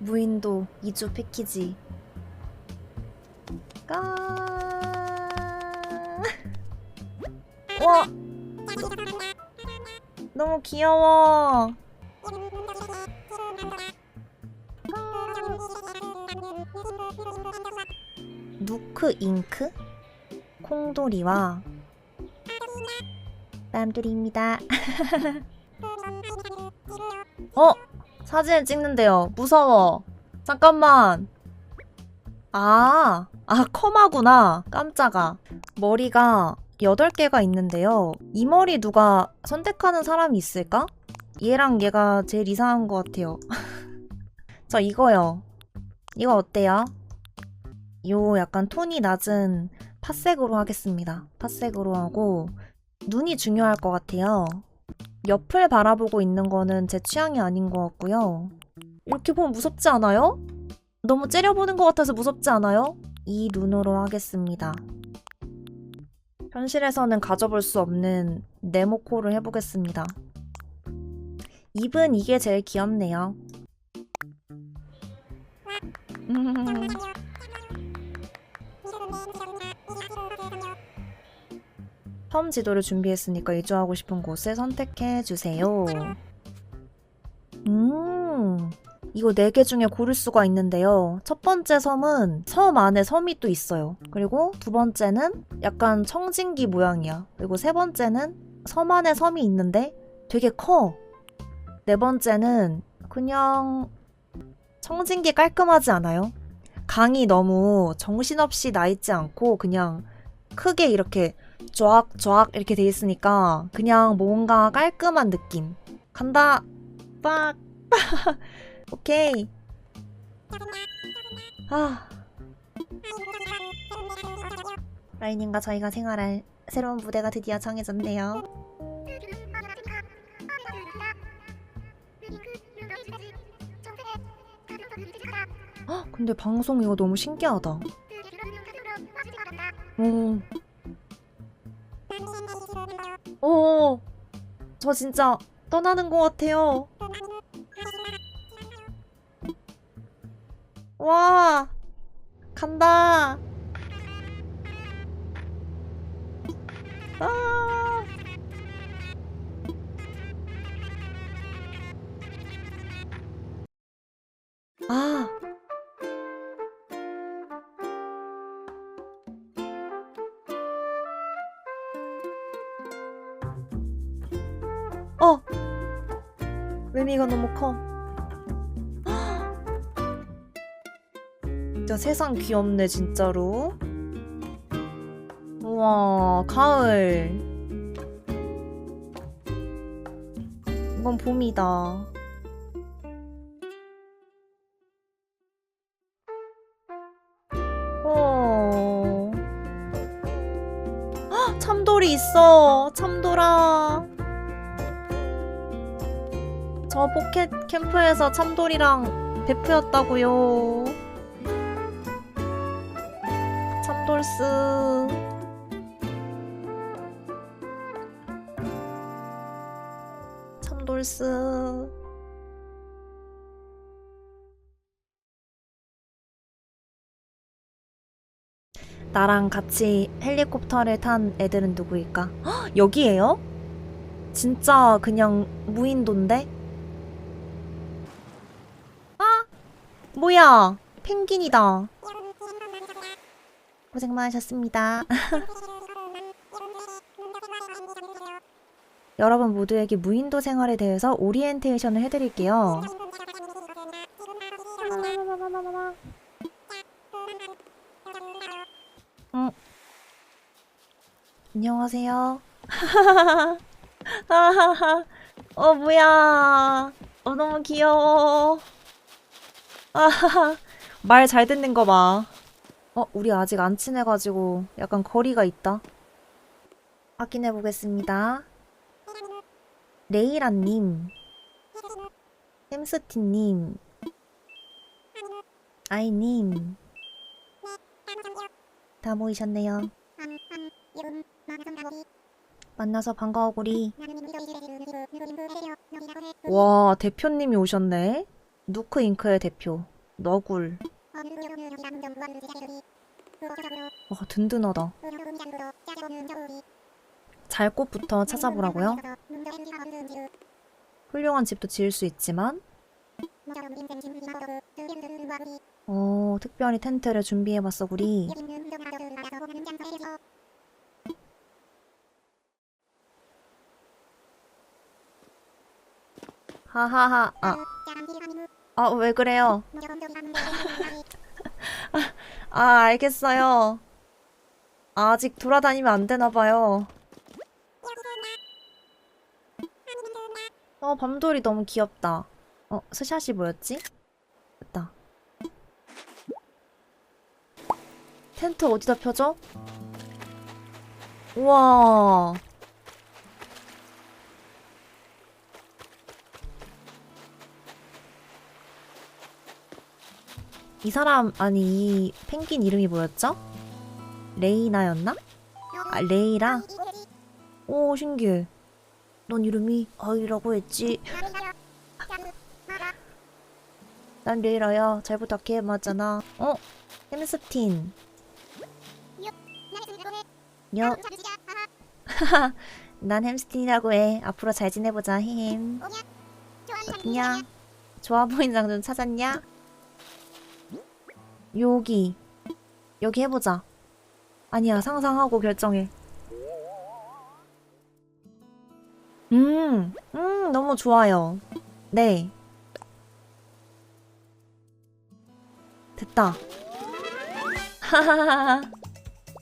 무인도 2주 패키지. 까. 와. 너무 귀여워. 누크 잉크 콩돌이와 빰돌이입니다. 어? 사진을 찍는데요. 무서워. 잠깐만. 아, 아, 컴하구나. 깜짝아. 머리가 8개가 있는데요. 이 머리 누가 선택하는 사람이 있을까? 얘랑 얘가 제일 이상한 것 같아요. 저 이거요. 이거 어때요? 요 약간 톤이 낮은 팥색으로 하겠습니다. 팥색으로 하고 눈이 중요할 것 같아요. 옆을 바라보고 있는 거는 제 취향이 아닌 것 같고요. 이렇게 보면 무섭지 않아요? 너무 째려보는 것 같아서 무섭지 않아요? 이 눈으로 하겠습니다. 현실에서는 가져볼 수 없는 네모코를 해보겠습니다. 입은 이게 제일 귀엽네요. 음. 처음 지도를 준비했으니까 이주하고 싶은 곳을 선택해 주세요. 음, 이거 네개 중에 고를 수가 있는데요. 첫 번째 섬은 섬 안에 섬이 또 있어요. 그리고 두 번째는 약간 청진기 모양이야. 그리고 세 번째는 섬 안에 섬이 있는데 되게 커. 네 번째는 그냥 청진기 깔끔하지 않아요? 강이 너무 정신없이 나 있지 않고 그냥 크게 이렇게 쫙쫙 이렇게 돼 있으니까 그냥 뭔가 깔끔한 느낌. 간다. 빡. 오케이. 아. 라이님과 저희가 생활할 새로운 무대가 드디어 정해졌네요. 헉, 근데 방송 이거 너무 신기하다. 오. 오. 저 진짜 떠나는 것 같아요. 와. 간다. 아. 아. 어. 매미가 너무 커. 진짜 세상 귀엽네 진짜로. 우와 가을. 이건 봄이다. 어. 헉, 참돌이 있어. 참돌아. 저 포켓 캠프에서 참돌이랑 베프였다고요. 참돌스. 참돌스. 나랑 같이 헬리콥터를 탄 애들은 누구일까? 헉, 여기에요? 진짜 그냥 무인도인데? 아! 뭐야! 펭귄이다. 고생 많으셨습니다. 여러분 모두에게 무인도 생활에 대해서 오리엔테이션을 해드릴게요. 응. 안녕하세요. 어, 뭐야. 어, 너무 귀여워. 아하하. 말 잘 듣는 거 봐. 어, 우리 아직 안 친해가지고 약간 거리가 있다. 확인해 보겠습니다. 레이라님, 햄스티님, 아이님, 다 모이셨네요. 만나서 반가워구리. 와, 대표님이 오셨네. 누크 잉크의 대표 너굴. 와 든든하다. 잘 곳부터 찾아보라고요? 훌륭한 집도 지을 수 있지만? 어 특별히 텐트를 준비해봤어 구리. 하하하. 아 아, 왜 그래요? 아, 알겠어요. 아직 돌아다니면 안 되나 봐요. 어, 밤돌이 너무 귀엽다. 어, 스샷이 뭐였지? 됐다. 텐트 어디다 펴줘? 우와. 이 사람, 아니, 이 펭귄 이름이 뭐였죠? 레이나였나? 아, 레이라? 오, 신기해. 넌 이름이 아이라고 했지. 난 레이라야. 잘 부탁해. 맞잖아. 어? 햄스틴. 여. 난 햄스틴이라고 해. 앞으로 잘 지내보자. 히힘. 냐. 좋아 보이는 장좀 찾았냐? 여기. 여기 해보자. 아니야, 상상하고 결정해. 음, 음, 너무 좋아요. 네. 됐다.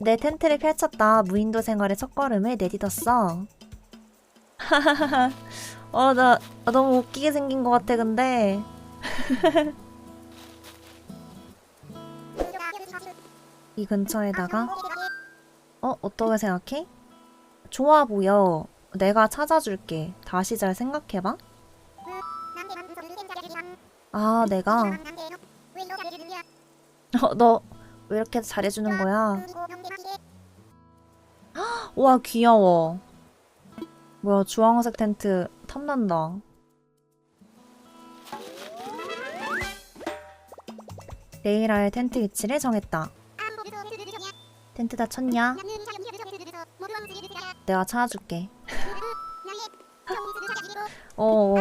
내 텐트를 펼쳤다. 무인도 생활의 첫걸음을 내딛었어. 하하하하. 어, 나, 나 너무 웃기게 생긴 것 같아, 근데. 이 근처에다가 어 어떻게 생각해? 좋아 보여. 내가 찾아줄게. 다시 잘 생각해봐. 아 내가 어, 너 왜 이렇게 잘해주는 거야? 와 귀여워. 뭐야 주황색 텐트 탐난다. 레이라의 텐트 위치를 정했다. 텐트 다 쳤냐? 내가 찾아줄게. 어, 어.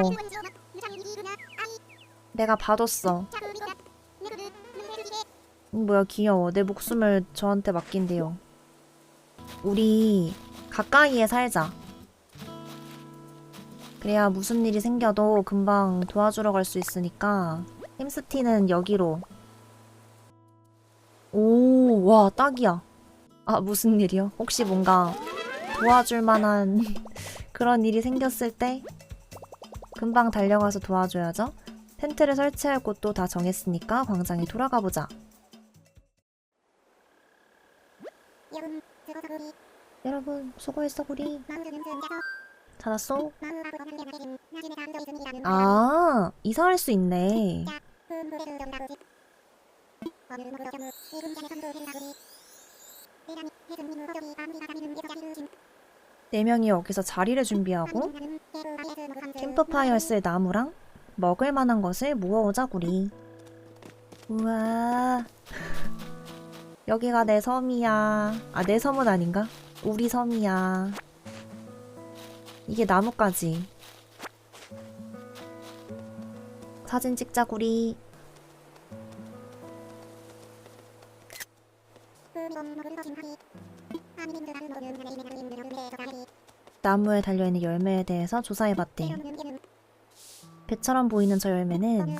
내가 봐뒀어. 음, 뭐야 귀여워. 내 목숨을 저한테 맡긴대요. 우리 가까이에 살자. 그래야 무슨 일이 생겨도 금방 도와주러 갈 수 있으니까 햄스티는 여기로. 오, 와, 딱이야. 아, 무슨 일이요? 혹시 뭔가 도와줄 만한 그런 일이 생겼을 때 금방 달려가서 도와줘야죠. 텐트를 설치할 곳도 다 정했으니까 광장에 돌아가 보자. 여러분, 수고했어, 구리. 찾았어? 아, 이사할 수 있네. 네 명이 여기서 자리를 준비하고 캠프파이어 쓸 나무랑 먹을 만한 것을 모아오자 구리. 우와. 여기가 내 섬이야. 아, 내 섬은 아닌가? 우리 섬이야. 이게 나뭇가지. 사진 찍자 구리. 나무에 달려있는 열매에 대해서 조사해봤대. 배처럼 보이는 저 열매는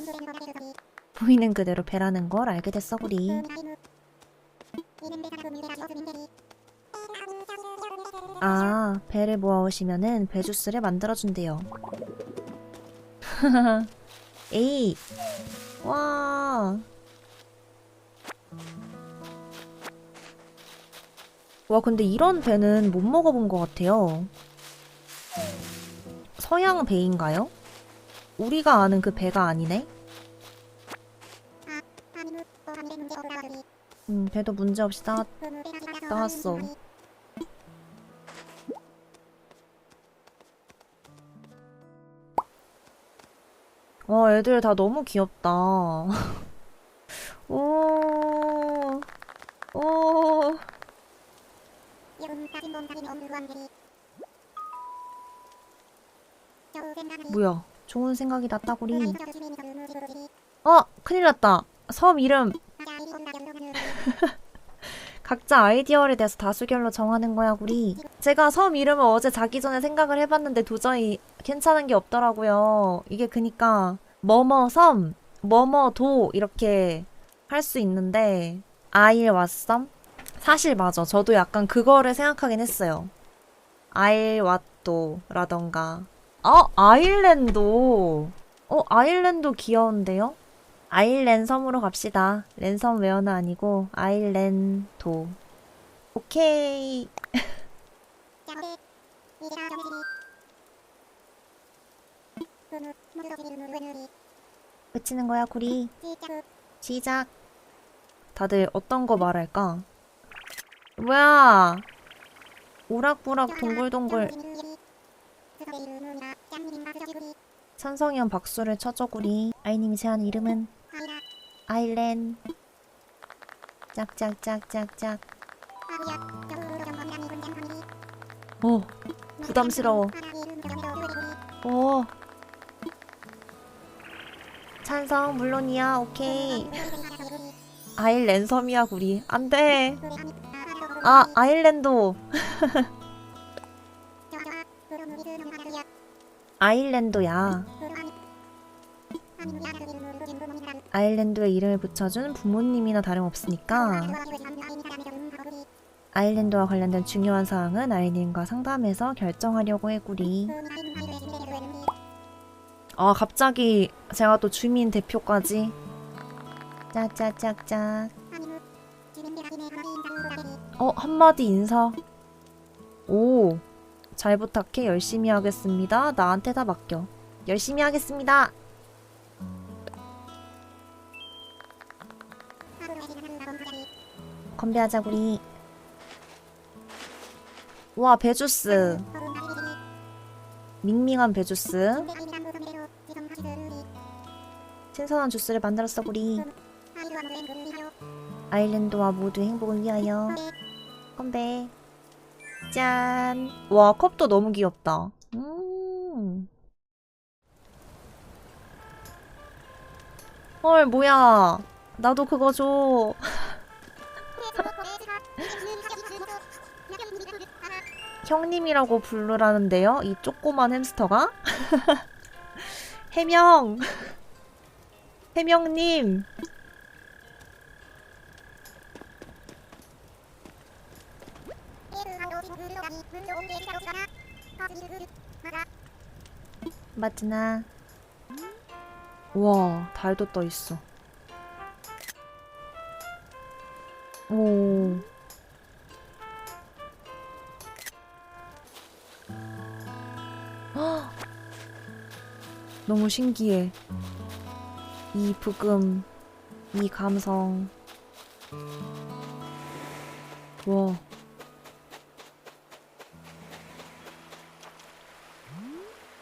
보이는 그대로 배라는 걸 알게 됐어, 구리. 아, 배를 모아오시면은 배 주스를 만들어준대요. 에이! 와! 와, 근데 이런 배는 못 먹어본 것 같아요. 서양 배인가요? 우리가 아는 그 배가 아니네? 음, 배도 문제없이 따, 나왔어. 와, 애들 다 너무 귀엽다. 오, 오. 뭐야, 좋은 생각이 났다구리. 어, 큰일 났다. 섬 이름 각자 아이디어에 대해서 다수결로 정하는 거야, 우리. 제가 섬 이름을 어제 자기 전에 생각을 해봤는데 도저히 괜찮은 게 없더라고요. 이게 그니까 뭐뭐 섬, 뭐뭐 도 이렇게 할 수 있는데 아일 왓섬? 사실 맞아. 저도 약간 그거를 생각하긴 했어요. 아일 왓도라던가. 어, 아일랜드. 어, 아일랜드 귀여운데요? 아일랜 섬으로 갑시다. 랜섬 웨어는 아니고 아일랜도. 오케이. 외치는 거야, 구리. 시작. 다들 어떤 거 말할까? 뭐야? 오락부락 동글동글 찬성현 박수를 쳐줘 구리. 아이님이 제한 이름은 아일랜. 짝짝짝짝짝. 어, 부담스러워. 어. 찬성 물론이야. 오케이. 아일랜 섬이야 구리. 안 돼. 아, 아일랜드. 아일랜드야. 아일랜드에 이름을 붙여준 부모님이나 다름없으니까 아일랜드와 관련된 중요한 사항은 아이님과 상담해서 결정하려고 해구리. 아 갑자기 제가 또 주민 대표까지 짝짝짝짝 어 한마디 인사. 오 잘 부탁해. 열심히 하겠습니다. 나한테 다 맡겨. 열심히 하겠습니다. 건배하자 우리. 와 배주스. 밍밍한 배주스. 신선한 주스를 만들었어 우리 아일랜드와 모두 행복을 위하여 건배. 짠. 와 컵도 너무 귀엽다. 음. 헐 뭐야. 나도 그거 줘. 형님이라고 부르라는데요? 이 조그만 햄스터가? 해명. 해명님 맞나. 와 달도 떠 있어. 오. 헉! 너무 신기해. 이 부금 이 감성. 와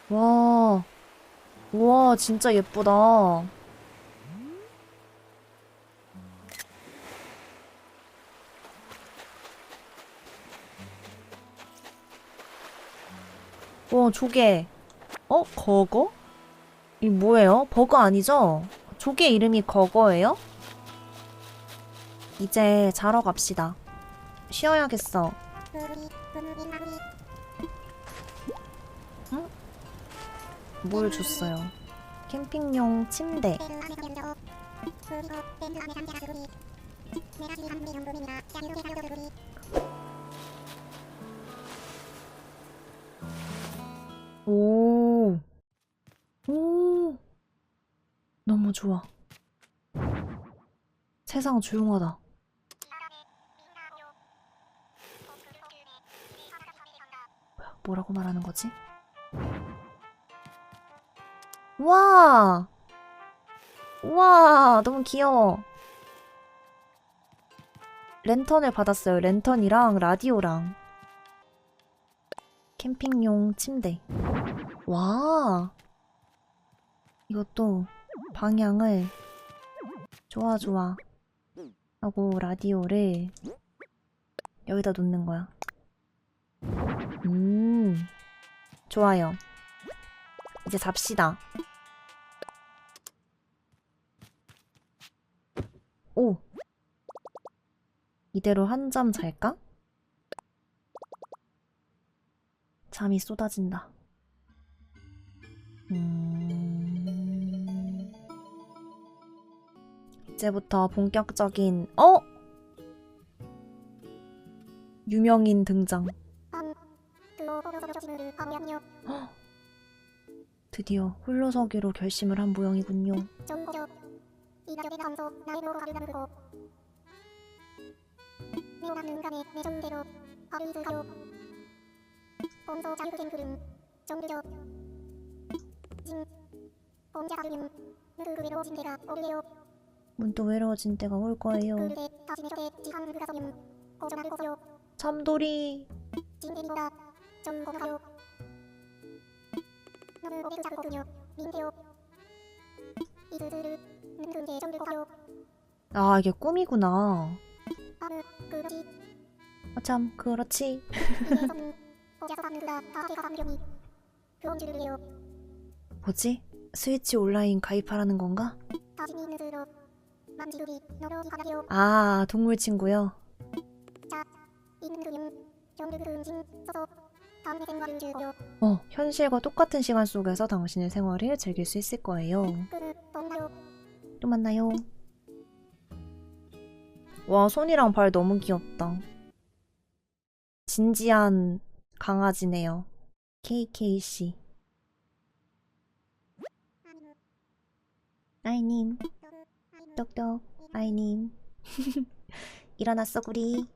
와, 와, 진짜 예쁘다. 와, 조개. 어, 거거? 이 뭐예요? 버거 아니죠? 조개 이름이 거거예요? 이제 자러 갑시다. 쉬어야겠어. 뭘 줬어요? 캠핑용 침대. 오. 오. 너무 좋아. 세상 조용하다. 뭐라고 말하는 거지? 와! 와, 너무 귀여워. 랜턴을 받았어요. 랜턴이랑 라디오랑. 캠핑용 침대. 와. 이것도 방향을 좋아 좋아 하고 라디오를 여기다 놓는 거야. 음, 좋아요. 이제 잡시다. 오! 이대로 한 잠 잘까? 잠이 쏟아진다. 음... 이제부터 본격적인, 어? 유명인 등장. 드디어 홀로서기로 결심을 한 모양이군요. 이가격의 감소 나의 노로 가를 나누고. 내오란 눈간의 내정대로 하루이드 가요 본소 자유된 그름 정규적. 진 본자 가르름 느그 외로워진 데가 오르게요. 문득 외로워진 때가 올 거예요. 고서요. 참돌이. 진대리보다. 정보가요. 너그 오백그 자그거든요. 민대요. 이드드르 는근데 정들고가요 아, 이게 꿈이구나. 그러지 아, 참, 그렇지. 감경이 그온 줄을 내요 뭐지? 스위치 온라인 가입하라는 건가? 아, 동물 친구요. 그 어, 현실과 똑같은 시간 속에서 당신의 생활을 즐길 수 있을 거예요. 또 만나요. 와, 손이랑 발 너무 귀엽다. 진지한 강아지네요. KKC. 아이님, 똑똑, 아이님. 일어났어, 구리.